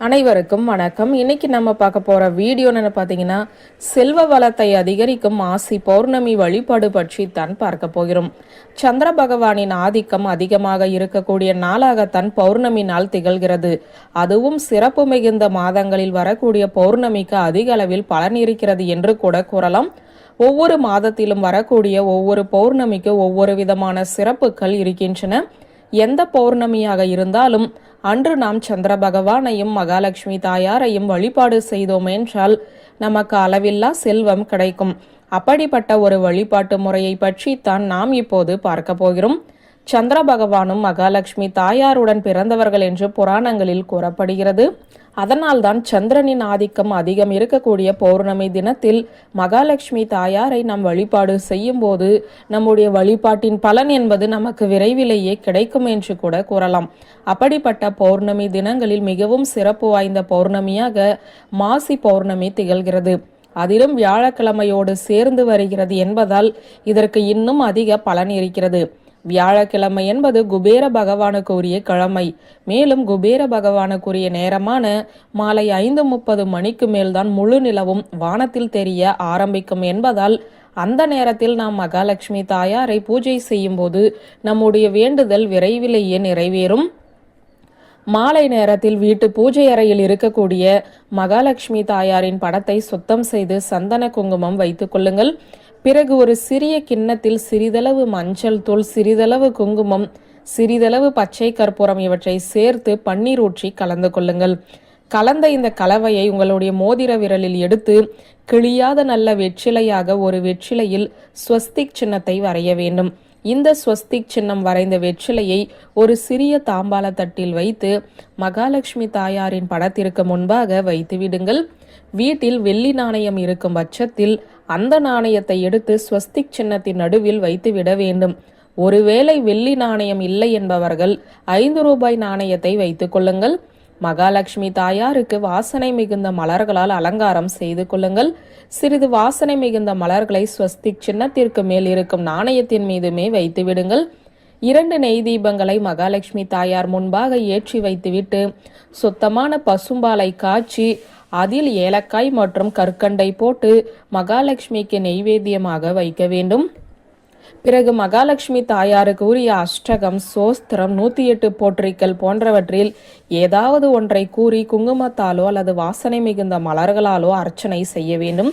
அனைவருக்கும் வணக்கம். இன்னைக்கு நம்ம பார்க்க போற வீடியோ என்ன பார்த்தீங்கன்னா செல்வ வளத்தை அதிகரிக்கும் ஆசி பௌர்ணமி வழிபாடு பற்றி தான் பார்க்க போகிறோம். சந்திர பகவானின் ஆதிக்கம் அதிகமாக இருக்கக்கூடிய நாளாகத்தான் பௌர்ணமி நாள் திகழ்கிறது. அதுவும் சிறப்பு மிகுந்த மாதங்களில் வரக்கூடிய பௌர்ணமிக்கு அதிக அளவில் பலன் இருக்கிறது என்று கூட கூறலாம். ஒவ்வொரு மாதத்திலும் வரக்கூடிய ஒவ்வொரு பௌர்ணமிக்கு ஒவ்வொரு விதமான சிறப்புகள் இருக்கின்றன. எந்த பௌர்ணமியாக இருந்தாலும் அன்று நாம் சந்திர பகவானையும் மகாலட்சுமி தாயாரையும் வழிபாடு செய்தோம் என்றால் நமக்கு அளவில்லா செல்வம் கிடைக்கும். அப்படிப்பட்ட ஒரு வழிபாட்டு முறையை பற்றி தான் நாம் இப்போது பார்க்க போகிறோம். சந்திர பகவானும் மகாலட்சுமி தாயாருடன் பிறந்தவர்கள் என்று புராணங்களில் கூறப்படுகிறது. அதனால்தான் சந்திரனின் ஆதிக்கம் அதிகம் இருக்கக்கூடிய பௌர்ணமி தினத்தில் மகாலட்சுமி தாயாரை நாம் வழிபாடு செய்யும் போது நம்முடைய வழிபாட்டின் பலன் என்பது நமக்கு விரைவிலேயே கிடைக்கும் என்று கூட கூறலாம். அப்படிப்பட்ட பௌர்ணமி தினங்களில் மிகவும் சிறப்பு வாய்ந்த பௌர்ணமியாக மாசி பௌர்ணமி திகழ்கிறது. அதிலும் வியாழக்கிழமையோடு சேர்ந்து வருகிறது என்பதால் இதற்கு இன்னும் அதிக பலன் இருக்கிறது. வியாழக்கிழமை என்பது குபேர பகவானுக்கு உரிய கிழமை. மேலும் குபேர பகவானுக்குரிய நேரமான மாலை ஐந்து முப்பது மணிக்கு மேல்தான் முழு நிலவும் வானத்தில் தெரிய ஆரம்பிக்கும் என்பதால் அந்த நேரத்தில் நாம் மகாலட்சுமி தாயாரை பூஜை செய்யும்போது நம்முடைய வேண்டுதல் விரைவிலேயே நிறைவேறும். மாலை நேரத்தில் வீட்டு பூஜை அறையில் இருக்கக்கூடிய மகாலட்சுமி தாயாரின் படத்தை சுத்தம் செய்து சந்தன குங்குமம் வைத்துக் கொள்ளுங்கள். பிறகு ஒரு சிறிய கிண்ணத்தில் சிறிதளவு மஞ்சள் தூள் சிறிதளவு குங்குமம் சிறிதளவு பச்சை கற்பூரம் இவற்றை சேர்த்து பன்னீர் ஊற்றி கலந்து கொள்ளுங்கள். கலந்த இந்த கலவையை உங்களுடைய மோதிர விரலில் எடுத்து கிழியாத நல்ல வெற்றிலையாக ஒரு வெற்றிலையில் ஸ்வஸ்திக் சின்னத்தை வரைய வேண்டும். இந்த ஸ்வஸ்திக் சின்னம் வரைந்த வெற்றிலையை ஒரு சிறிய தாம்பால தட்டில் வைத்து மகாலட்சுமி தாயாரின் படத்திற்கு முன்பாக வைத்து விடுங்கள். வீட்டில் வெள்ளி நாணயம் இருக்கும் பட்சத்தில் அந்த நாணயத்தை எடுத்து ஸ்வஸ்திக் சின்னத்தின் நடுவில் வைத்து விட வேண்டும். ஒருவேளை வெள்ளி நாணயம் இல்லை என்பவர்கள் ஐந்து ரூபாய் நாணயத்தை வைத்துக் கொள்ளுங்கள். மகாலட்சுமி தாயாருக்கு வாசனை மிகுந்த மலர்களால் அலங்காரம் செய்து கொள்ளுங்கள். சிறிது வாசனை மிகுந்த மலர்களை ஸ்வஸ்திக் சின்னத்திற்கு மேல் இருக்கும் நாணயத்தின் மீதுமே வைத்து விடுங்கள். இரண்டு நெய் தீபங்களை மகாலட்சுமி தாயார் முன்பாக ஏற்றி வைத்துவிட்டு சுத்தமான பசும்பாலை காய்ச்சி அதில் ஏலக்காய் மற்றும் கற்கண்டை போட்டு மகாலட்சுமிக்கு நெய்வேத்தியமாக வைக்க வேண்டும். பிறகு மகாலட்சுமி தாயாருக்கு உரிய அஷ்டகம் சோஸ்திரம் நூத்தி எட்டு போற்றிக்கல் போன்றவற்றில் ஏதாவது ஒன்றை கூறி குங்குமத்தாலோ அல்லது வாசனை மிகுந்த மலர்களாலோ அர்ச்சனை செய்ய வேண்டும்.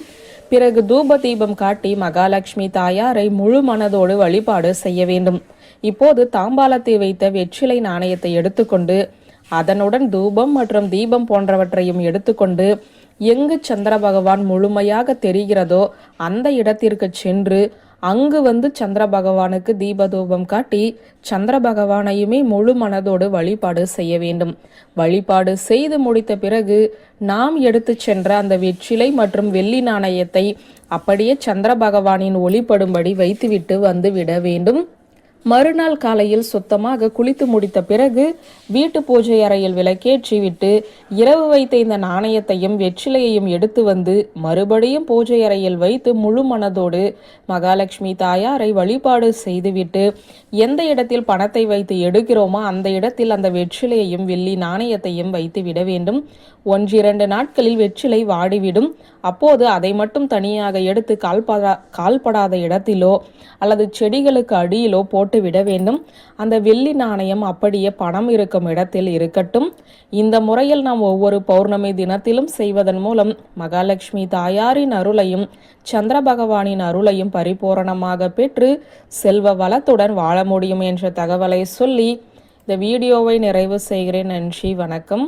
பிறகு தூப தீபம் காட்டி மகாலட்சுமி தாயாரை முழு மனதோடு வழிபாடு செய்ய வேண்டும். இப்போது தாம்பாலத்தை வைத்த வெற்றிலை நாணயத்தை எடுத்துக்கொண்டு அதனுடன் தூபம் மற்றும் தீபம் போன்றவற்றையும் எடுத்துக்கொண்டு எங்கு சந்திர பகவான் முழுமையாக தெரிகிறதோ அந்த இடத்திற்கு சென்று அங்கு வந்து சந்திர பகவானுக்கு தீபதூபம் காட்டி சந்திர பகவானையுமே முழு மனதோடு வழிபாடு செய்ய வேண்டும். வழிபாடு செய்து முடித்த பிறகு நாம் எடுத்து சென்ற அந்த வெற்றிலை மற்றும் வெள்ளி நாணயத்தை அப்படியே சந்திர பகவானின் ஒளிப்படும்படி வைத்துவிட்டு வந்து விட வேண்டும். மறுநாள் காலையில் சுத்தமாக குளித்து முடித்த பிறகு வீட்டு பூஜை அறையில் விளக்கேற்றி விட்டு இரவு வைத்த இந்த நாணயத்தையும் வெற்றிலையையும் எடுத்து வந்து மறுபடியும் பூஜை அறையில் வைத்து முழு மனதோடு மகாலட்சுமி தாயாரை வழிபாடு செய்துவிட்டு எந்த இடத்தில் பணத்தை வைத்து எடுக்கிறோமோ அந்த இடத்தில் அந்த வெற்றிலையையும் வெள்ளி நாணயத்தையும் வைத்து விட வேண்டும். ஒன்றிரண்டு நாட்களில் வெற்றிலை வாடிவிடும். அப்போது அதை மட்டும் தனியாக எடுத்து கால்படா கால்படாத இடத்திலோ அல்லது செடிகளுக்கு அடியிலோ போட்டு விட வேண்டும். அந்த வெள்ளி நாணயம் அப்படியே பணம் இருக்கும் இடத்தில் இருக்கட்டும். இந்த முறையில் நாம் ஒவ்வொரு பௌர்ணமி தினத்திலும் செய்வதன் மூலம் மகாலட்சுமி தாயாரின் அருளையும் சந்திர பகவானின் அருளையும் பரிபூரணமாக பெற்று செல்வ வளத்துடன் வாழ முடியும் என்ற தகவலை சொல்லி இந்த வீடியோவை நிறைவு செய்கிறேன். நன்றி வணக்கம்.